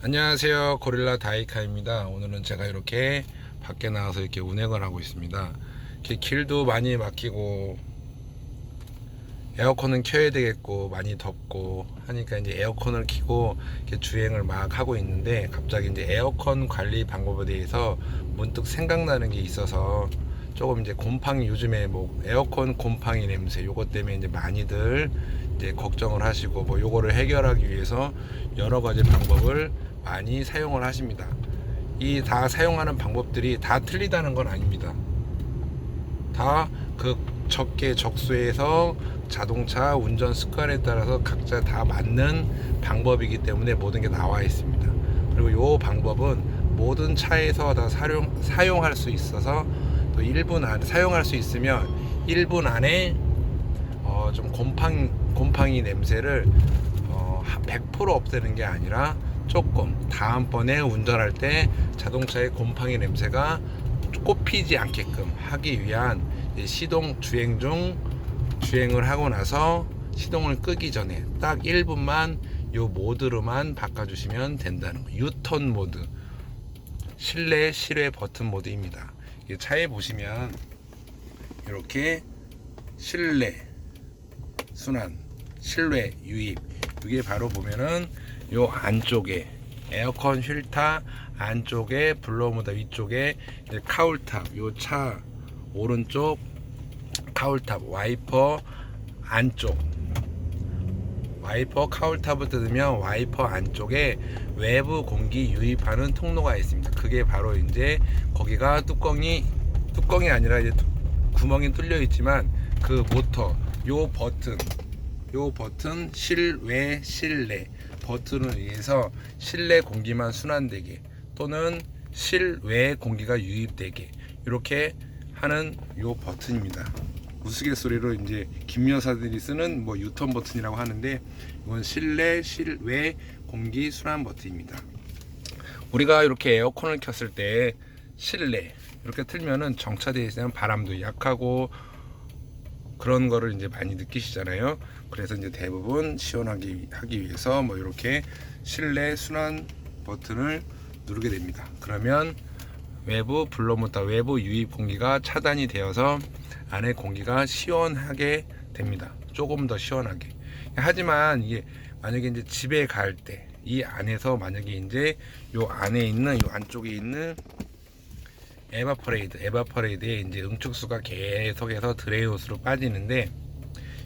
안녕하세요. 고릴라 다이카입니다. 오늘은 제가 이렇게 밖에 나와서 이렇게 운행을 하고 있습니다. 이렇게 길도 많이 막히고 에어컨은 켜야 되겠고 많이 덥고 하니까 이제 에어컨을 켜고 이렇게 주행을 막 하고 있는데 갑자기 이제 에어컨 관리 방법에 대해서 문득 생각나는 게 있어서 조금 이제 곰팡이 요즘에 뭐 에어컨 곰팡이 냄새 요것 때문에 이제 많이들 이제 걱정을 하시고 뭐 요거를 해결하기 위해서 여러 가지 방법을 많이 사용을 하십니다. 이 다 사용하는 방법들이 다 틀리다는 건 아닙니다. 다 그 적게 적수에서 자동차 운전 습관에 따라서 각자 다 맞는 방법이기 때문에 모든 게 나와 있습니다. 그리고 요 방법은 모든 차에서 다 사용 사용할 수 있어서 또 1분 안 사용할 수 있으면 1분 안에 어, 좀 곰팡 곰팡이 냄새를 어, 100% 없애는 게 아니라 조금 다음번에 운전할 때 자동차의 곰팡이 냄새가 꼽히지 않게끔 하기 위한 이 시동 주행 중 주행을 하고 나서 시동을 끄기 전에 딱 1분만 요 모드로만 바꿔주시면 된다는 거. 유턴 모드, 실내 실외 버튼 모드입니다. 이 차에 보시면 이렇게 실내 순환, 실외 유입 이게 바로 보면은 요 안쪽에 에어컨 휠타 안쪽에 블로모다 위쪽에 카울탑 요 차 오른쪽 카울탑 와이퍼 안쪽 와이퍼 카울탑을 뜯으면 와이퍼 안쪽에 외부 공기 유입하는 통로가 있습니다. 그게 바로 이제 거기가 뚜껑이 뚜껑이 아니라 이제 뚜- 구멍이 뚫려 있지만 그 모터 요 버튼 요 버튼 실외 실내 버튼을 의해서 실내 공기만 순환되게 또는 실외 공기가 유입되게 이렇게 하는 요 버튼입니다. 우스갯소리로 이제 김 여사들이 쓰는 뭐 유턴 버튼이라고 하는데 이건 실내 실외 공기 순환 버튼입니다. 우리가 이렇게 에어컨을 켰을 때 실내 이렇게 틀면은 정차되어 있으면 바람도 약하고 그런 거를 이제 많이 느끼시잖아요. 그래서 이제 대부분 시원하게 하기 위해서 뭐 이렇게 실내 순환 버튼을 누르게 됩니다. 그러면 외부 블로모터 외부 유입 공기가 차단이 되어서 안에 공기가 시원하게 됩니다. 조금 더 시원하게. 하지만 이게 만약에 이제 집에 갈 때 이 안에서 만약에 이제 요 안에 있는 요 안쪽에 있는 에바퍼레이드, 에바퍼레이드에 이제 응축수가 계속해서 드레이옷으로 빠지는데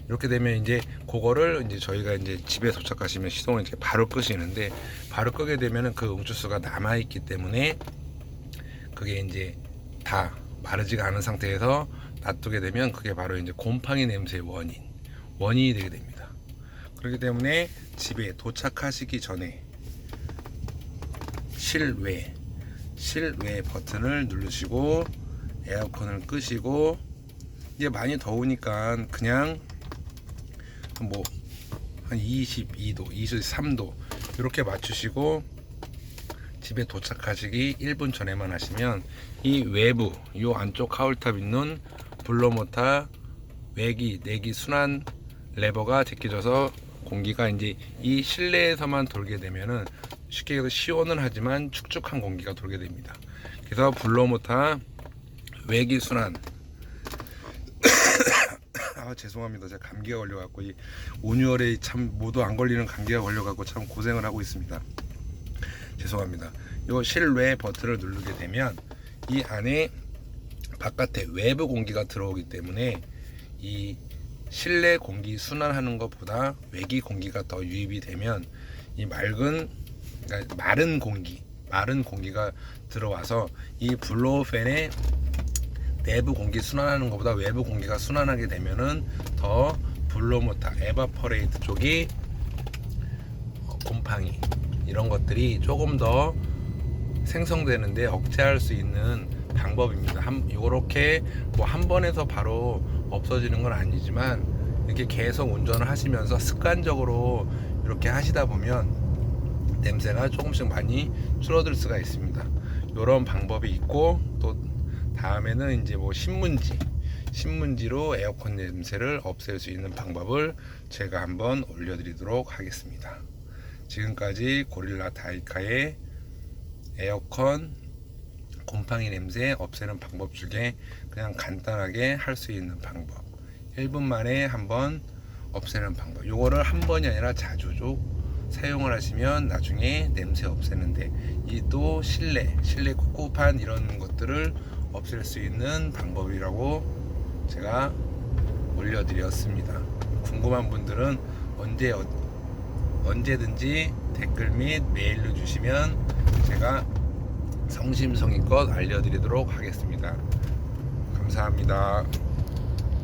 이렇게 되면 이제 그거를 이제 저희가 이제 집에 도착하시면 시동을 이렇게 바로 끄시는데 바로 끄게 되면은 그 응축수가 남아 있기 때문에 그게 이제 다 마르지가 않은 상태에서 놔두게 되면 그게 바로 이제 곰팡이 냄새의 원인, 원인이 되게 됩니다. 그렇기 때문에 집에 도착하시기 전에 실외 실외 버튼을 누르시고 에어컨을 끄시고 이제 많이 더우니까 그냥 뭐 한 22도, 23도 이렇게 맞추시고 집에 도착하시기 1분 전에만 하시면 이 외부 이 안쪽 카울탑 있는 블로모터 외기 내기 순환 레버가 제껴져서 공기가 이제 이 실내에서만 돌게 되면은 쉽게 얘기해서 시원은 하지만 축축한 공기가 돌게 됩니다. 그래서 블로모터 외기 순환 아 죄송합니다. 제가 감기가 걸려갖고 이 온유월에 참 모두 안 걸리는 감기가 걸려갖고 참 고생을 하고 있습니다. 죄송합니다. 요 실외 버튼을 누르게 되면 이 안에 바깥에 외부 공기가 들어오기 때문에 이 실내 공기 순환하는 것보다 외기 공기가 더 유입이 되면 이 맑은 그러니까 마른 공기 마른 공기가 들어와서 이 블로우팬의 내부 공기 순환하는 것보다 외부 공기가 순환하게 되면은 더 블로모터 에바퍼레이트 쪽이 어, 곰팡이 이런 것들이 조금 더 생성되는데 억제할 수 있는 방법입니다. 한 요렇게 뭐 한 번에서 바로 없어지는 건 아니지만 이렇게 계속 운전을 하시면서 습관적으로 이렇게 하시다 보면 냄새가 조금씩 많이 줄어들 수가 있습니다. 이런 방법이 있고 또 다음에는 이제 뭐 신문지 신문지로 에어컨 냄새를 없앨 수 있는 방법을 제가 한번 올려드리도록 하겠습니다. 지금까지 고릴라 다이카의 에어컨 곰팡이 냄새 없애는 방법 중에 그냥 간단하게 할 수 있는 방법 1분 만에 한번 없애는 방법 요거를 한 번이 아니라 자주죠 사용을 하시면 나중에 냄새 없애는데 이 또 실내 실내 꿉꿉한 이런 것들을 없앨 수 있는 방법이라고 제가 올려드렸습니다. 궁금한 분들은 언제 어- 언제든지 댓글 및 메일로 주시면 제가 성심성의껏 알려드리도록 하겠습니다. 감사합니다